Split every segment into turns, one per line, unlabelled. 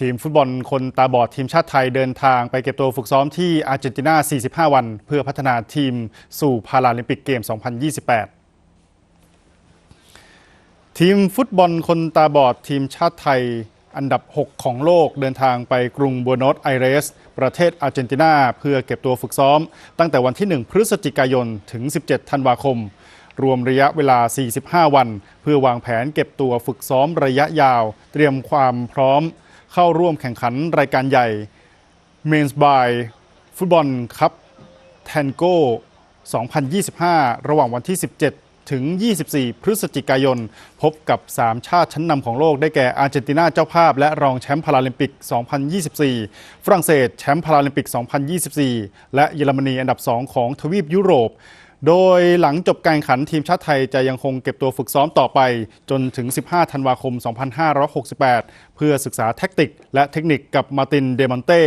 ทีมฟุตบอลคนตาบอดทีมชาติไทยเดินทางไปเก็บตัวฝึกซ้อมที่อาร์เจนตินา 45 วัน เพื่อพัฒนาทีมสู่พาราลิมปิกเกม 2028ทีมฟุตบอลคนตาบอดทีมชาติไทยอันดับ 6 ของโลกเดินทางไปกรุงบัวโนสไอเรส ประเทศอาร์เจนตินา เพื่อเก็บตัวฝึกซ้อม ตั้งแต่วันที่ 1 พฤศจิกายน ถึง 17 ธันวาคม รวมระยะเวลา 45 วัน เพื่อวางแผนเก็บตัวฝึกซ้อมระยะยาว เตรียมความพร้อม เข้าร่วมแข่งขันรายการใหญ่เมนส์บายฟุตบอลคัพแทนโก2025 ระหว่างวันที่ 17 ถึง 24 พฤศจิกายน พบกับ 3 ชาติชั้นนำของโลกได้แก่อาร์เจนตินาเจ้าภาพ และรองแชมป์พาราลิมปิก 2024 ฝรั่งเศสแชมป์พาราลิมปิก 2024 และเยอรมนีอันดับ 2 ของทวีปยุโรป โดยหลังจบการแข่งขันทีมชาติไทยจะยังคงเก็บตัวฝึกซ้อมต่อไป จนถึง 15 ธันวาคม 2568 เพื่อศึกษาแทคติก และเทคนิคกับมาร์ตินเดมอนเต้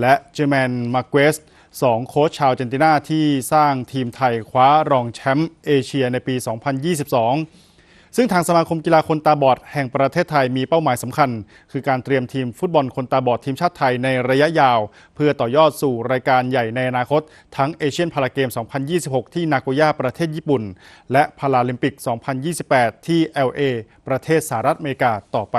และเจแมนมาเกสสองโค้ชชาวเจนตินาที่สร้างทีมไทยคว้ารองแชมป์เอเชียในปี 2022 ซึ่งทางสมาคมกีฬาคนตาบอดแห่งประเทศไทยมีเป้าหมายสำคัญ คือการเตรียมทีมฟุตบอลคนตาบอดทีมชาติไทยในระยะยาว เพื่อต่อยอดสู่รายการใหญ่ในอนาคต ทั้งเอเชียนพาราเกม 2026 ที่นาโกย่าประเทศญี่ปุ่น และพาราลิมปิก 2028 ที่ LA ประเทศสหรัฐอเมริกาต่อไป